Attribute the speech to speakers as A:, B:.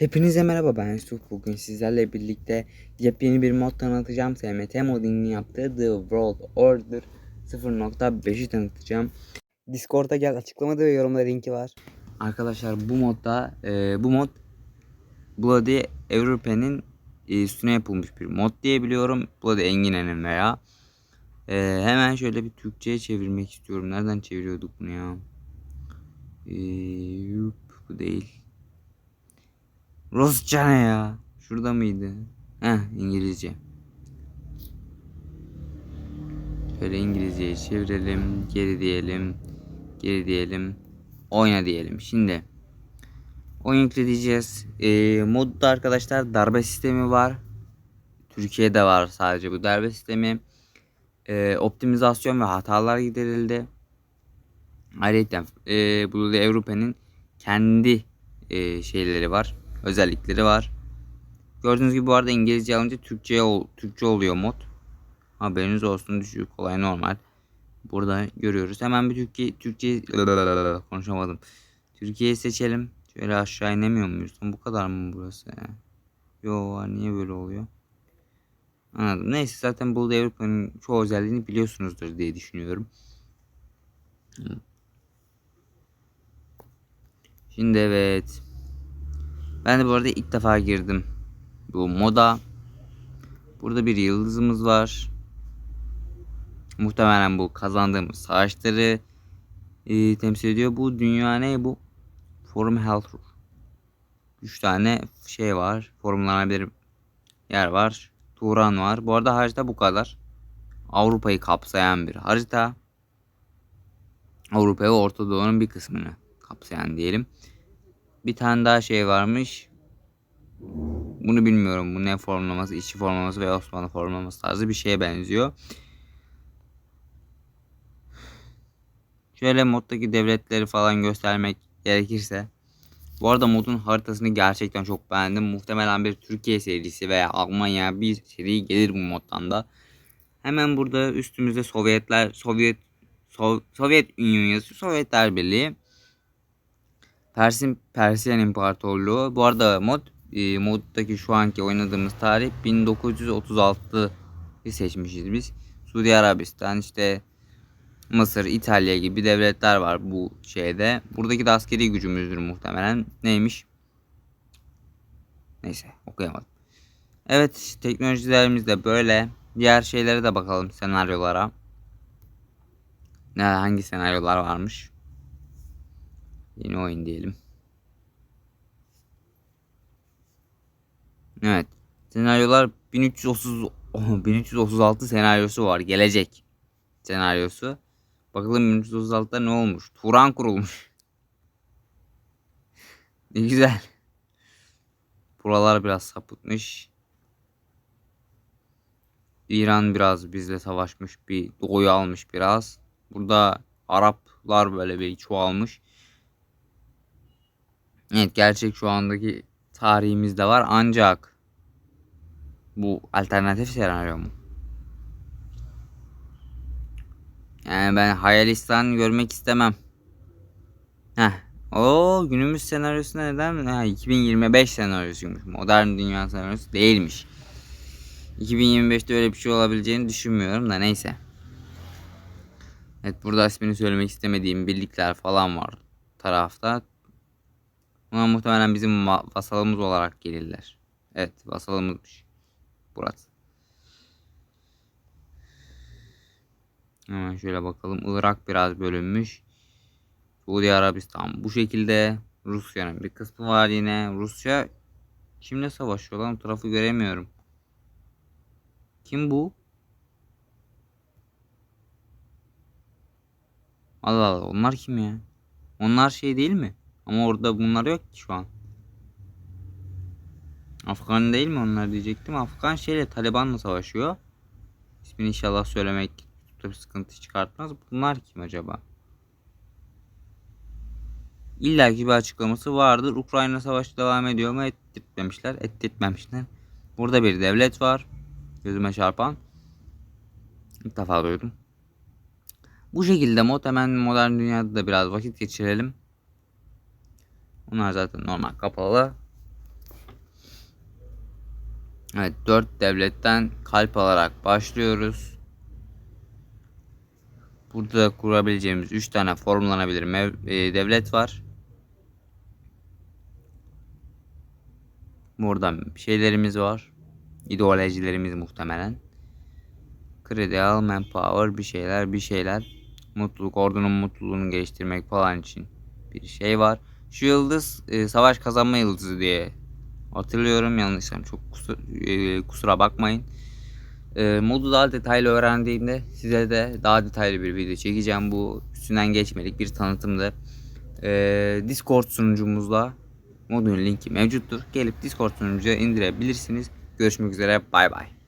A: Hepinize merhaba ben Yusuf. Bugün sizlerle birlikte yepyeni bir mod tanıtacağım. SMT Modding'in yaptığı The World Order 0.5'i tanıtacağım. Discord'a gel açıklamada ve yorumda linki var. Arkadaşlar bu modda e, bu mod Bloody Europe'nin e, üstüne yapılmış bir mod diye biliyorum. Bloody Engine'nin veya. E, hemen şöyle bir Türkçe'ye çevirmek istiyorum. Nereden çeviriyorduk bunu ya? E, yup, bu değil. Rusça ne ya? Şurada mıydı? Heh İngilizce. Şöyle İngilizceyi çevirelim. Geri diyelim. Geri diyelim. Oyna diyelim. Şimdi oyun yükleyeceğiz. Ee, modda arkadaşlar darbe sistemi var. Türkiye'de var sadece bu darbe sistemi. Ee, optimizasyon ve hatalar giderildi. Ayrıca e, bu da Avrupa'nın kendi e, şeyleri var özellikleri var. Gördüğünüz gibi bu arada İngilizce alınca Türkçe ol, Türkçe oluyor mod. Haberiniz olsun düşük kolay normal. Burada görüyoruz. Hemen bir Türkiye Türkçe konuşamadım. Türkiye'yi seçelim. Şöyle aşağı inemiyor muyuz? Bu kadar mı burası? Yo niye böyle oluyor? Anladım. Neyse zaten bu Avrupa'nın çoğu özelliğini biliyorsunuzdur diye düşünüyorum. Şimdi evet. Ben de bu arada ilk defa girdim. Bu moda. Burada bir yıldızımız var. Muhtemelen bu kazandığımız savaşları e, temsil ediyor. Bu dünya ne bu? Forum Health. 3 tane şey var. Forumlanabilir yer var. Turan var. Bu arada harita bu kadar. Avrupa'yı kapsayan bir harita. Avrupa ve Orta Doğu'nun bir kısmını kapsayan diyelim. Bir tane daha şey varmış. Bunu bilmiyorum. Bu ne formlaması? İşçi formlaması veya Osmanlı formlaması tarzı bir şeye benziyor. Şöyle moddaki devletleri falan göstermek gerekirse. Bu arada modun haritasını gerçekten çok beğendim. Muhtemelen bir Türkiye serisi veya Almanya bir seri gelir bu moddan da. Hemen burada üstümüzde Sovyetler, Sovyet Sov Sovyet Union yazıyor. Sovyetler Birliği. Persin Persiyan İmparatorluğu. Bu arada mod e, moddaki şu anki oynadığımız tarih 1936 seçmişiz biz. Suudi Arabistan işte Mısır, İtalya gibi devletler var bu şeyde. Buradaki de askeri gücümüzdür muhtemelen. Neymiş? Neyse okuyamadım. Evet teknolojilerimiz de böyle. Diğer şeylere de bakalım senaryolara. Ne hangi senaryolar varmış? Yeni oyun diyelim. Evet. Senaryolar 1330 1336 senaryosu var. Gelecek senaryosu. Bakalım 1336'da ne olmuş? Turan kurulmuş. ne güzel. Buralar biraz sapıtmış. İran biraz bizle savaşmış. Bir doğuyu almış biraz. Burada Araplar böyle bir çoğalmış. Evet gerçek şu andaki tarihimizde var ancak bu alternatif senaryo mu? Yani ben Hayalistan görmek istemem. Heh. O günümüz senaryosu neden? Ha, 2025 senaryosuymuş. Modern dünya senaryosu değilmiş. 2025'te öyle bir şey olabileceğini düşünmüyorum da neyse. Evet burada ismini söylemek istemediğim birlikler falan var tarafta. Bunlar muhtemelen bizim vasalımız olarak gelirler. Evet vasalımızmış. Burası. Hemen şöyle bakalım. Irak biraz bölünmüş. Suudi Arabistan bu şekilde. Rusya'nın bir kısmı var yine. Rusya kimle savaşıyor lan? O tarafı göremiyorum. Kim bu? Allah Allah onlar kim ya? Onlar şey değil mi? Ama orada bunlar yok ki şu an. Afgan değil mi onlar diyecektim. Afgan şeyle Taliban'la savaşıyor. İsmini inşallah söylemek bir sıkıntı çıkartmaz. Bunlar kim acaba? İlla ki bir açıklaması vardır. Ukrayna savaşı devam ediyor mu? Ettirtmemişler. Ettirtmemişler. Burada bir devlet var. Gözüme çarpan. İlk defa duydum. Bu şekilde mod hemen modern dünyada da biraz vakit geçirelim. Bunlar zaten normal kapalı. Evet 4 devletten kalp alarak başlıyoruz. Burada kurabileceğimiz 3 tane formlanabilir e, devlet var. Burada şeylerimiz var. İdeolojilerimiz muhtemelen. Kredi al, manpower, bir şeyler, bir şeyler. Mutluluk, ordunun mutluluğunu geliştirmek falan için bir şey var. Şu yıldız e, savaş kazanma yıldızı diye hatırlıyorum. Yanlışsam çok kusura, e, kusura bakmayın. E, modu daha detaylı öğrendiğimde size de daha detaylı bir video çekeceğim. Bu üstünden geçmedik bir tanıtımdı. E, Discord sunucumuzda modun linki mevcuttur. Gelip Discord sunucuya indirebilirsiniz. Görüşmek üzere. Bay bay.